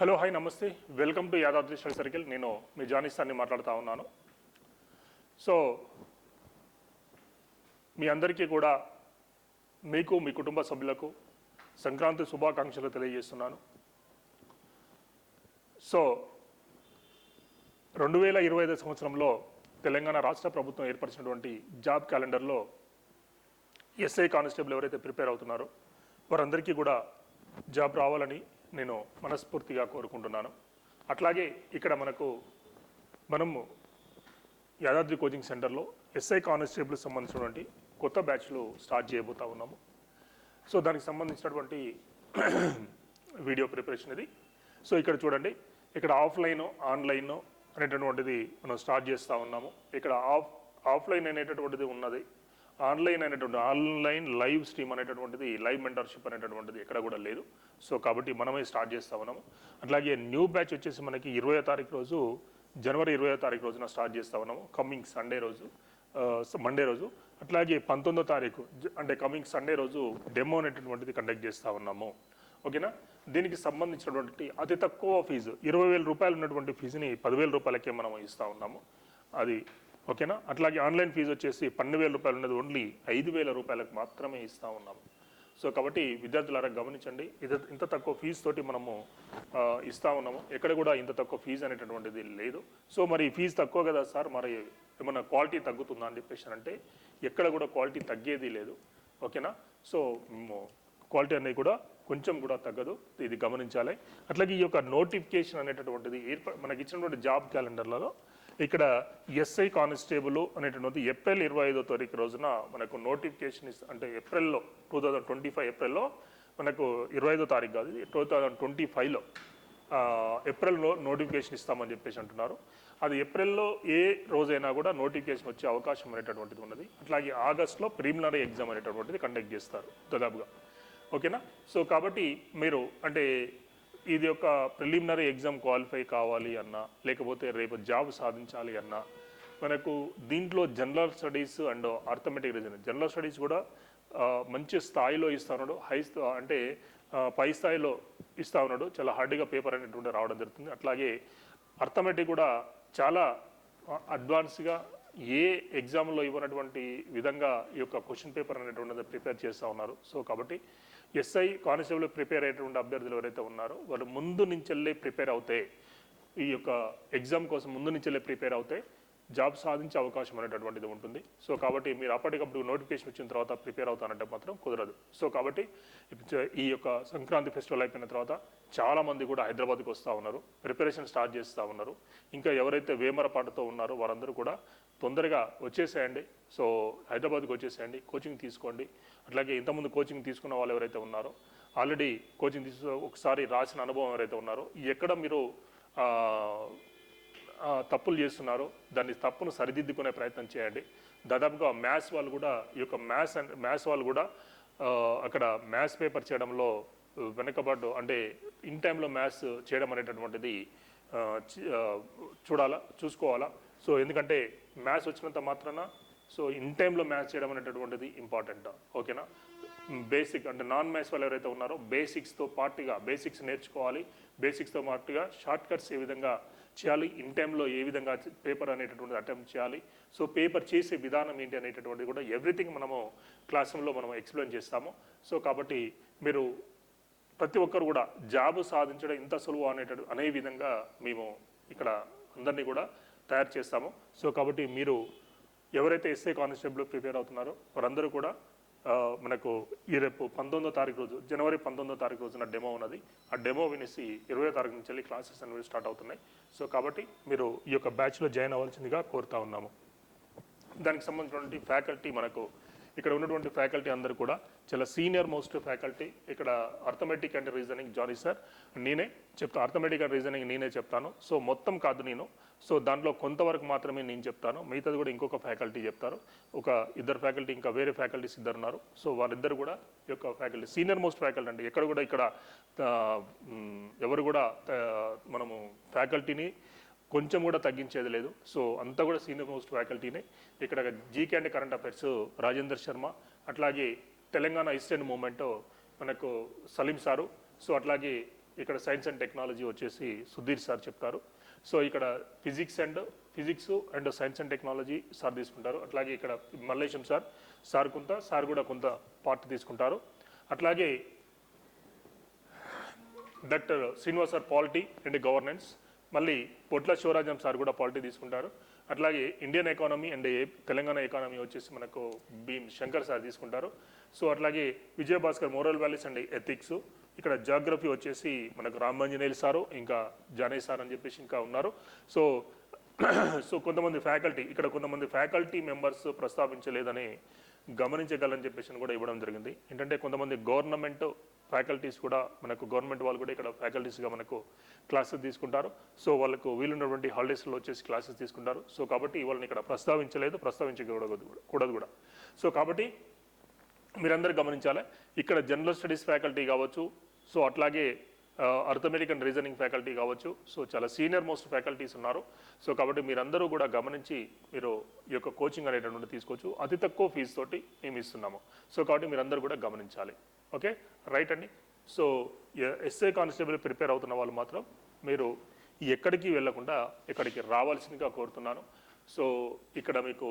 Hello hi నమస్తే. Welcome to Yadadri study circle నేను మీ జానిస్తాన్ని మాట్లాడుతూ ఉన్నాను. సో మీ అందరికీ కూడా మీకు మీ కుటుంబ సభ్యులకు సంక్రాంతి శుభాకాంక్షలు తెలియజేస్తున్నాను. సో రెండు వేల ఇరవై ఐదు సంవత్సరంలో తెలంగాణ రాష్ట్ర ప్రభుత్వం ఏర్పరిచినటువంటి జాబ్ క్యాలెండర్లో ఎస్ఐ కానిస్టేబుల్ ఎవరైతే ప్రిపేర్ అవుతున్నారో వారందరికీ కూడా జాబ్ రావాలని నేను మనస్ఫూర్తిగా కోరుకుంటున్నాను. అట్లాగే ఇక్కడ మనకు మనము యాదాద్రి కోచింగ్ సెంటర్లో ఎస్ఐ కానిస్టేబుల్ సంబంధించినటువంటి కొత్త బ్యాచ్లు స్టార్ట్ చేయబోతా ఉన్నాము. సో దానికి సంబంధించినటువంటి వీడియో ప్రిపరేషన్ ఇది. సో ఇక్కడ చూడండి ఇక్కడ ఆఫ్లైన్ ఆన్లైన్ అనేటటువంటిది మనం స్టార్ట్ చేస్తూ ఉన్నాము. ఇక్కడ ఆఫ్ ఆఫ్లైన్ అనేటటువంటిది ఉన్నది. ఆన్లైన్ అనేటువంటి ఆన్లైన్ లైవ్ స్ట్రీమ్ అనేటటువంటిది లైవ్ మెంటర్షిప్ అనేటటువంటిది ఎక్కడ కూడా లేదు. సో కాబట్టి మనమే స్టార్ట్ చేస్తా ఉన్నాము. అట్లాగే న్యూ బ్యాచ్ వచ్చేసి మనకి ఇరవై తారీఖు రోజు జనవరి ఇరవై తారీఖు రోజున స్టార్ట్ చేస్తా ఉన్నాము కమింగ్ సండే రోజు మండే రోజు. అట్లాగే పంతొమ్మిదో తారీఖు అంటే కమింగ్ సండే రోజు డెమో అనేటటువంటిది కండక్ట్ చేస్తూ ఉన్నాము. ఓకేనా? దీనికి సంబంధించినటువంటి అతి తక్కువ ఫీజు ఇరవై వేల రూపాయలు ఉన్నటువంటి ఫీజుని పదివేల రూపాయలకే మనం ఇస్తూ ఉన్నాము. అది ఓకేనా? అట్లాగే ఆన్లైన్ ఫీజు వచ్చేసి పన్నెండు వేల రూపాయలు ఉన్నది ఓన్లీ ఐదు వేల రూపాయలకు మాత్రమే ఇస్తూ ఉన్నాము. సో కాబట్టి విద్యార్థులారా గమనించండి ఇది ఇంత తక్కువ ఫీజు తోటి మనము ఇస్తూ ఇస్తా ఉన్నాము. ఎక్కడ కూడా ఇంత తక్కువ ఫీజు అనేటటువంటిది లేదు. సో మరి ఫీజు తక్కువ కదా సార్? మరి ఏమన్నా క్వాలిటీ తగ్గుతుందా అని చెప్పేసి అంటే ఎక్కడ కూడా క్వాలిటీ తగ్గేది లేదు. ఓకేనా? సో క్వాలిటీ అనేది కూడా కొంచెం కూడా తగ్గదు ఇది గమనించాలి. అట్లాగే ఈ యొక్క నోటిఫికేషన్ అనేటటువంటిది ఏర్ప మనకి ఇచ్చినటువంటి జాబ్ క్యాలెండర్లలో ఇక్కడ ఎస్ఐ కానిస్టేబుల్ అనేటువంటిది ఏప్రిల్ ఇరవై ఐదో తారీఖు రోజున మనకు నోటిఫికేషన్ ఇస్ అంటే ఏప్రిల్లో టూ థౌజండ్ ట్వంటీ ఫైవ్ ఏప్రిల్లో మనకు ఇరవై ఐదో తారీఖు కాదు ఇది టూ థౌజండ్ ట్వంటీ ఫైవ్లో ఏప్రిల్లో నోటిఫికేషన్ ఇస్తామని చెప్పేసి అంటున్నారు. అది ఏప్రిల్లో ఏ రోజైనా కూడా నోటిఫికేషన్ వచ్చే అవకాశం అనేటటువంటిది ఉన్నది. అట్లాగే ఆగస్ట్లో ప్రిలిమినరీ ఎగ్జామ్ అనేటటువంటిది కండక్ట్ చేస్తారు దాదాపుగా. ఓకేనా? సో కాబట్టి మీరు అంటే ఇది ఒక ప్రిలిమినరీ ఎగ్జామ్ క్వాలిఫై కావాలి అన్నా లేకపోతే రేపు జాబ్ సాధించాలి అన్నా మనకు దీంట్లో general studies and arithmetic reason general studies కూడా మంచి స్థాయిలో ఇస్తా ఉన్నాడు హై అంటే పై స్థాయిలో ఇస్తా ఉన్నాడు చాలా హార్డ్గా పేపర్ అనేటువంటి రావడం జరుగుతుంది. అట్లాగే అర్థమెటిక్ కూడా చాలా అడ్వాన్స్గా ఏ ఎగ్జామ్లో ఇవ్వనటువంటి విధంగా ఈ యొక్క క్వశ్చన్ పేపర్ అనేటువంటిది ప్రిపేర్ చేస్తూ ఉన్నారు. సో కాబట్టి ఎస్ఐ కానిస్టేబుల్ ప్రిపేర్ అయ్యేటువంటి అభ్యర్థులు ఎవరైతే ఉన్నారో వాళ్ళు ముందు నుంచెల్లే ప్రిపేర్ అవుతే ఈ యొక్క ఎగ్జామ్ కోసం ముందు నుంచెల్లే ప్రిపేర్ అవుతే జాబ్ సాధించే అవకాశం అనేటటువంటిది ఉంటుంది. సో కాబట్టి మీరు అప్పటికప్పుడు నోటిఫికేషన్ వచ్చిన తర్వాత ప్రిపేర్ అవుతానంటే మాత్రం కుదరదు. సో కాబట్టి ఈ యొక్క సంక్రాంతి ఫెస్టివల్ అయిపోయిన తర్వాత చాలా మంది కూడా హైదరాబాద్కి వస్తూ ఉన్నారు ప్రిపరేషన్ స్టార్ట్ చేస్తూ ఉన్నారు. ఇంకా ఎవరైతే వేమరపాటుతో ఉన్నారో వారందరూ కూడా తొందరగా వచ్చేసేయండి. సో హైదరాబాద్కి వచ్చేసేయండి. కోచింగ్ తీసుకోండి. అట్లాగే ఇంతకుముందు కోచింగ్ తీసుకున్న వాళ్ళు ఎవరైతే ఉన్నారో ఆల్రెడీ కోచింగ్ తీసు ఒకసారి రాసిన అనుభవం ఎవరైతే ఉన్నారో ఎక్కడ మీరు తప్పులు చేస్తున్నారో దాన్ని తప్పును సరిదిద్దుకునే ప్రయత్నం చేయండి. దాదాపుగా మ్యాథ్స్ వాళ్ళు కూడా ఈ యొక్క మ్యాథ్స్ అండ్ మ్యాథ్స్ వాళ్ళు కూడా అక్కడ మ్యాథ్స్ పేపర్ చేయడంలో వెనకబాటు అంటే ఇన్ టైంలో మ్యాథ్స్ చేయడం అనేటటువంటిది చూడాలా చూసుకోవాలా. సో ఎందుకంటే మ్యాథ్స్ వచ్చినంత మాత్రాన సో ఇన్ టైంలో మ్యాథ్స్ చేయడం అనేటటువంటిది ఇంపార్టెంట్. ఓకేనా? బేసిక్ అంటే నాన్ మ్యాథ్స్ వాళ్ళు ఎవరైతే ఉన్నారో బేసిక్స్తో పాటుగా బేసిక్స్ నేర్చుకోవాలి. బేసిక్స్తో పాటుగా షార్ట్ కట్స్ ఏ విధంగా చేయాలి ఇన్ టైంలో ఏ విధంగా పేపర్ అనేటటువంటిది అటెంప్ట్ చేయాలి. సో పేపర్ చేసే విధానం ఏంటి అనేటటువంటిది కూడా ఎవ్రీథింగ్ మనము క్లాస్ రూమ్లో మనం ఎక్స్ప్లెయిన్ చేస్తాము. సో కాబట్టి మీరు ప్రతి ఒక్కరు కూడా జాబ్ సాధించడం ఇంత సులువు అనేట అనే విధంగా మేము ఇక్కడ అందరినీ కూడా తయారు చేస్తాము. సో కాబట్టి మీరు ఎవరైతే ఎస్ఐ కానిస్టేబుల్ ప్రిపేర్ అవుతున్నారో వారందరూ కూడా మనకు ఈ రేపు పంతొమ్మిదో తారీఖు రోజు జనవరి పంతొమ్మిదో తారీఖు రోజున డెమో ఉన్నది. ఆ డెమో వినేసి ఇరవై తారీఖు నుంచి వెళ్ళి క్లాసెస్ అనేవి స్టార్ట్ అవుతున్నాయి. సో కాబట్టి మీరు ఈ యొక్క బ్యాచ్లో జాయిన్ అవ్వాల్సిందిగా కోరుతా ఉన్నాము. దానికి సంబంధించినటువంటి ఫ్యాకల్టీ మనకు ఇక్కడ ఉన్నటువంటి ఫ్యాకల్టీ అందరూ కూడా చాలా సీనియర్ మోస్ట్ ఫ్యాకల్టీ ఇక్కడ arithmetic and reasoning Jani sir నేనే చెప్తాను అర్థమెటిక్ అండ్ రీజనింగ్ నేనే చెప్తాను. సో మొత్తం కాదు నేను. సో దాంట్లో కొంతవరకు మాత్రమే నేను చెప్తాను. మిగతాది కూడా ఇంకొక ఫ్యాకల్టీ చెప్తారు. ఒక ఇద్దరు ఫ్యాకల్టీ ఇంకా వేరే ఫ్యాకల్టీస్ ఇద్దరు ఉన్నారు సో వారిద్దరు కూడా ఈ యొక్క ఫ్యాకల్టీ సీనియర్ మోస్ట్ ఫ్యాకల్టీ అండి. ఎక్కడ కూడా ఇక్కడ ఎవరు కూడా మనము ఫ్యాకల్టీని కొంచెం కూడా తగ్గించేది లేదు. సో అంతా కూడా సీనియర్ మోస్ట్ ఫ్యాకల్టీనే ఇక్కడ GK and current affairs Rajender Sharma అట్లాగే తెలంగాణ ఇస్టర్న్ మూమెంట్ మనకు సలీం సారు సో అట్లాగే ఇక్కడ సైన్స్ అండ్ టెక్నాలజీ వచ్చేసి సుధీర్ సార్ చెప్తారు. సో ఇక్కడ physics and physics and science and technology sir తీసుకుంటారు. అట్లాగే ఇక్కడ మల్లేశం సార్ సార్ కొంత సార్ కూడా కొంత పార్ట్ తీసుకుంటారు. అట్లాగే doctor Srinivas sir polity and governance మళ్ళీ పొట్ల శివరాజం సార్ కూడా పాలిటీ తీసుకుంటారు. అట్లాగే Indian economy and Telangana economy వచ్చేసి మనకు భీమ్ శంకర్ సార్ తీసుకుంటారు. సో అట్లాగే Vijayabhaskar moral values and ethics. ఇక్కడ జాగ్రఫీ వచ్చేసి మనకు రామంజనేయులు సారు ఇంకా జానయ్య సార్ అని చెప్పేసి ఇంకా ఉన్నారు. సో సో కొంతమంది ఫ్యాకల్టీ ఇక్కడ కొంతమంది ఫ్యాకల్టీ మెంబర్స్ ప్రస్తావించలేదని గమనించగలని చెప్పేసి కూడా ఇవ్వడం జరిగింది. ఏంటంటే కొంతమంది గవర్నమెంట్ ఫ్యాకల్టీస్ కూడా మనకు గవర్నమెంట్ వాళ్ళు కూడా ఇక్కడ ఫ్యాకల్టీస్గా మనకు క్లాసెస్ తీసుకుంటారు. సో వాళ్ళకు వీలున్నటువంటి హాలిడేస్లో వచ్చేసి క్లాసెస్ తీసుకుంటారు. సో కాబట్టి వాళ్ళని ఇక్కడ ప్రస్తావించలేదు ప్రస్తావించకూడదు కూడదు కూడా. సో కాబట్టి మీరందరూ గమనించాలి. ఇక్కడ జనరల్ స్టడీస్ ఫ్యాకల్టీ కావచ్చు. సో అట్లాగే అర్థమెటిక్ అమెరికన్ రీజనింగ్ ఫ్యాకల్టీ కావచ్చు. సో చాలా సీనియర్ మోస్ట్ ఫ్యాకల్టీస్ ఉన్నారు. సో కాబట్టి మీరందరూ కూడా గమనించి మీరు ఈ యొక్క కోచింగ్ అనేటటువంటి తీసుకోవచ్చు. అతి తక్కువ ఫీజు తోటి మేము ఇస్తున్నాము. సో కాబట్టి మీరందరూ కూడా గమనించాలి. ఓకే రైట్ అండి? సో ఎస్ఏ కానిస్టేబుల్ ప్రిపేర్ అవుతున్న వాళ్ళు మాత్రం మీరు ఎక్కడికి వెళ్ళకుండా ఇక్కడికి రావాల్సిందిగా కోరుతున్నాను. సో ఇక్కడ మీకు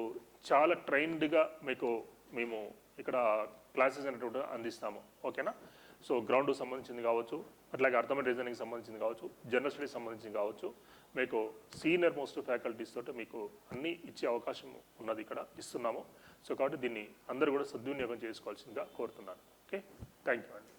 చాలా ట్రైన్డ్గా మీకు మేము ఇక్కడ క్లాసెస్ అనేటువంటి అందిస్తాము. ఓకేనా సో గ్రౌండ్ సంబంధించింది కావచ్చు అట్లాగే అర్థమెట్ రీజనింగ్ సంబంధించింది కావచ్చు జనరల్ స్టడీస్ సంబంధించింది కావచ్చు మీకు సీనియర్ మోస్ట్ ఫ్యాకల్టీస్ తోటి మీకు అన్నీ ఇచ్చే అవకాశం ఉన్నది ఇక్కడ ఇస్తున్నాము. సో కాబట్టి దీన్ని అందరూ కూడా సద్వినియోగం చేసుకోవాల్సిందిగా కోరుతున్నాను. ఓకే? థ్యాంక్ యూ అండి.